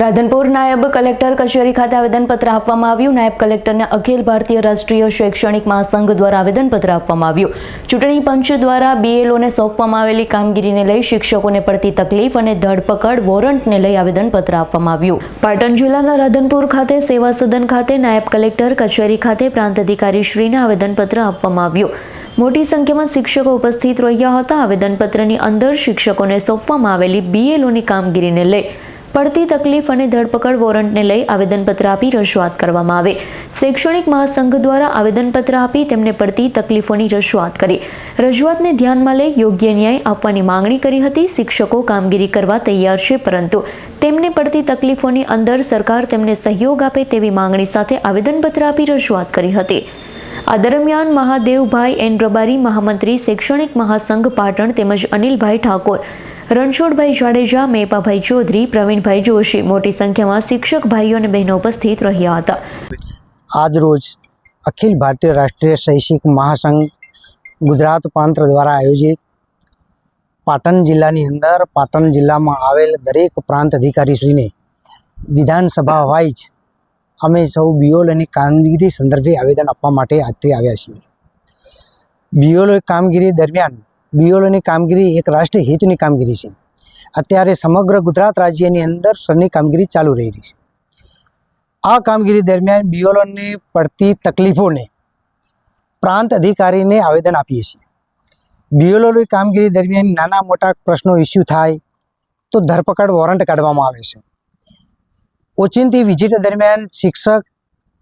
રાધનપુર નાયબ કલેક્ટર કચેરી ખાતે આવેદનપત્ર આપવામાં આવ્યું. નાયબ કલેક્ટરને અખિલ ભારતીય રાષ્ટ્રીય શૈક્ષણિક મહાસંઘ દ્વારા આવેદનપત્ર આપવામાં આવ્યું. ચૂંટણી પંચ દ્વારા બીએલઓને સોંપવામાં આવેલી કામગીરીને લઈ શિક્ષકોને પડતી તકલીફ અને ધરપકડ વોરંટને લઈ આવેદનપત્ર આપવામાં આવ્યું. પાટણ જિલ્લાના રાધનપુર ખાતે સેવા સદન ખાતે નાયબ કલેક્ટર કચેરી ખાતે પ્રાંત અધિકારીશ્રીને આવેદનપત્ર આપવામાં આવ્યું. મોટી સંખ્યામાં શિક્ષકો ઉપસ્થિત રહ્યા હતા. આવેદનપત્રની અંદર શિક્ષકોને સોંપવામાં આવેલી બીએલઓની કામગીરીને લઈ પડતી તકલીફ અને ધરપકડ વોરંટને લઈ આવેદનપત્ર આપી રજૂઆત કરવામાં આવે. શૈક્ષણિક મહાસંઘ દ્વારા આવેદનપત્ર આપી તેમને પડતી તકલીફોની રજૂઆત કરી. રજૂઆતને ધ્યાનમાં લઈ યોગ્ય ન્યાય આપવાની માંગણી કરી હતી. શિક્ષકો કામગીરી કરવા તૈયાર છે, પરંતુ તેમને પડતી તકલીફોની અંદર સરકાર તેમને સહયોગ આપે તેવી માંગણી સાથે આવેદનપત્ર આપી રજૂઆત કરી હતી. આ દરમિયાન મહાદેવભાઈ એન રબારી, મહામંત્રી, શૈક્ષણિક મહાસંઘ પાટણ તેમજ અનિલભાઈ ઠાકોર રણછોડભાઈ જાડેજા, મેપાભાઈ ચૌધરી, પ્રવીણભાઈ જોશી મોટી સંખ્યામાં શિક્ષક ભાઈઓ અને બહેનો ઉપસ્થિત રહ્યા હતા. આજરોજ અખિલ ભારતીય રાષ્ટ્રીય શૈક્ષિક મહાસંઘ ગુજરાત પ્રાંત દ્વારા આયોજિત પાટણ જિલ્લાની અંદર પાટણ જિલ્લામાં આવેલ દરેક પ્રાંત અધિકારીશ્રીને વિધાનસભા વાઇઝ અમે સૌ બીઓલોની કામગીરી સંદર્ભે આવેદન આપવા માટે આજથી આવ્યા છીએ. બિયોલ કામગીરી દરમિયાન બીઓલોની કામગીરી એક રાષ્ટ્રીય હિતની કામગીરી છે. અત્યારે સમગ્ર ગુજરાત રાજ્યની અંદર સરની કામગીરી ચાલુ રહી છે. આ કામગીરી દરમિયાન બીઓલોને પડતી તકલીફોને પ્રાંત અધિકારીને આવેદન આપીએ છીએ. બીઓલોની કામગીરી દરમિયાન નાના મોટા પ્રશ્નો ઇસ્યુ થાય તો ધરપકડ વોરંટ કાઢવામાં આવે છે. ઓચિંતી વિઝિટ દરમિયાન શિક્ષક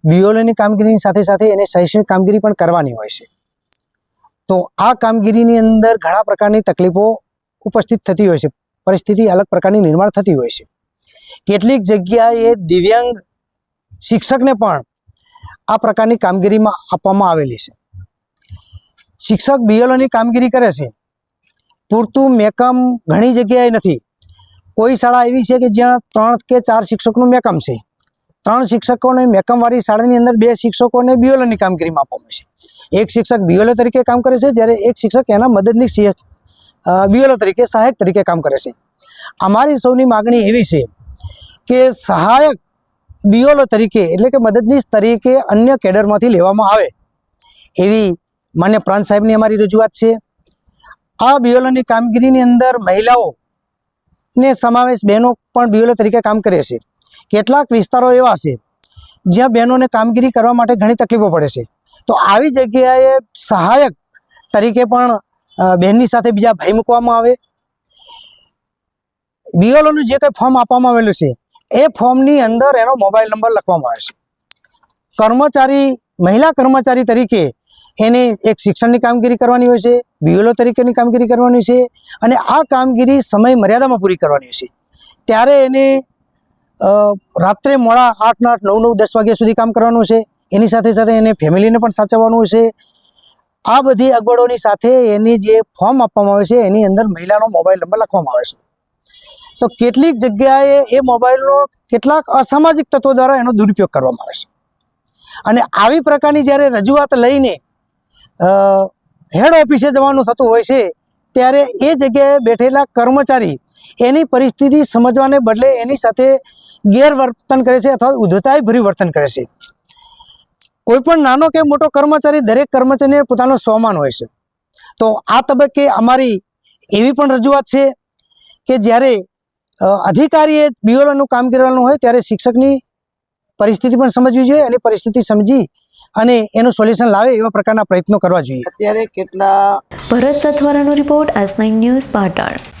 બીઓલોની કામગીરીની સાથે સાથે એને શૈક્ષણિક કામગીરી પણ કરવાની હોય છે. તો આ કામગીરીની અંદર ઘણા પ્રકારની તકલીફો ઉપસ્થિત થતી હોય છે. પરિસ્થિતિ અલગ પ્રકારની નિર્માણ થતી હોય છે. કેટલીક જગ્યાએ દિવ્યાંગ શિક્ષકને પણ આ પ્રકારની કામગીરીમાં આપવામાં આવેલી છે. શિક્ષક બીએલઓની કામગીરી કરે છે. પૂરતું મેકમ ઘણી જગ્યાએ નથી. કોઈ શાળા એવી છે કે જ્યાં ત્રણ કે ચાર શિક્ષકનું મેકમ છે. ત્રણ શિક્ષકોને મેકમવાળી શાળાની અંદર બે શિક્ષકોને બીએલઓની કામગીરીમાં આપવામાં છે. એક શિક્ષક બીઓલો તરીકે કામ કરે છે, જ્યારે એક શિક્ષક એના મદદની બીઓલો તરીકે સહાયક તરીકે કામ કરે છે. અમારી સૌની માગણી એવી છે કે સહાયક બીઓલો તરીકે, એટલે કે મદદનીશ તરીકે અન્ય કેડરમાંથી લેવામાં આવે. એવી માન્ય પ્રાંત સાહેબની અમારી રજૂઆત છે. આ બીઓલોની કામગીરીની અંદર મહિલાઓ ને સમાવેશ બહેનો પણ બીઓલો તરીકે કામ કરે છે. કેટલાક વિસ્તારો એવા છે, જ્યાં બહેનોને કામગીરી કરવા માટે ઘણી તકલીફો પડે છે. તો આવી જગ્યાએ સહાયક તરીકે પણ બહેનની સાથે બીજા ભાઈ મૂકવામાં આવે. બીઓલોનું જે કંઈ ફોર્મ આપવામાં આવેલું છે, એ ફોર્મની અંદર એનો મોબાઈલ નંબર લખવામાં આવે છે. કર્મચારી, મહિલા કર્મચારી તરીકે એને એક શિક્ષણની કામગીરી કરવાની હોય છે બીઓલો તરીકેની કામગીરી કરવાની છે અને આ કામગીરી સમય મર્યાદામાં પૂરી કરવાની છે. ત્યારે એને રાત્રે મોડા આઠ આઠ, નવ નવ, દસ વાગ્યા સુધી કામ કરવાનું છે. એની સાથે સાથે એને ફેમિલીને પણ સાચવવાનું છે. આ બધી અગવડોની સાથે એની જે ફોર્મ આપવામાં આવે છે, એની અંદર મહિલાનો મોબાઈલ નંબર લખવામાં આવે છે. તો કેટલીક જગ્યાએ એ મોબાઈલનો કેટલાક અસામાજિક તત્વો દ્વારા એનો દુરુપયોગ કરવામાં આવે છે. અને આવી પ્રકારની જ્યારે રજૂઆત લઈને હેડ ઓફિસે જવાનું થતું હોય છે, ત્યારે એ જગ્યાએ બેઠેલા કર્મચારી એની પરિસ્થિતિ સમજવાને બદલે એની સાથે ગેરવર્તન કરે છે અથવા ઉદ્ધતાય ભર્યું વર્તન કરે છે. કોઈ પણ નાનો કે મોટો કર્મચારી દરેક કર્મચારીને પોતાનો સ્વમાન હોય છે. તો આ તબક્કે અમારી એવી પણ રજૂઆત છે કે જ્યારે અધિકારીએ બિયોળાનું કામ કરવાનું હોય ત્યારે શિક્ષકની પરિસ્થિતિ પણ સમજવી જોઈએ અને પરિસ્થિતિ સમજી અને એનું સોલ્યુશન લાવે એવા પ્રકારના પ્રયત્નો કરવા જોઈએ. અત્યારે કેટલા? Bharat સથવારાનો report S nine news Patan.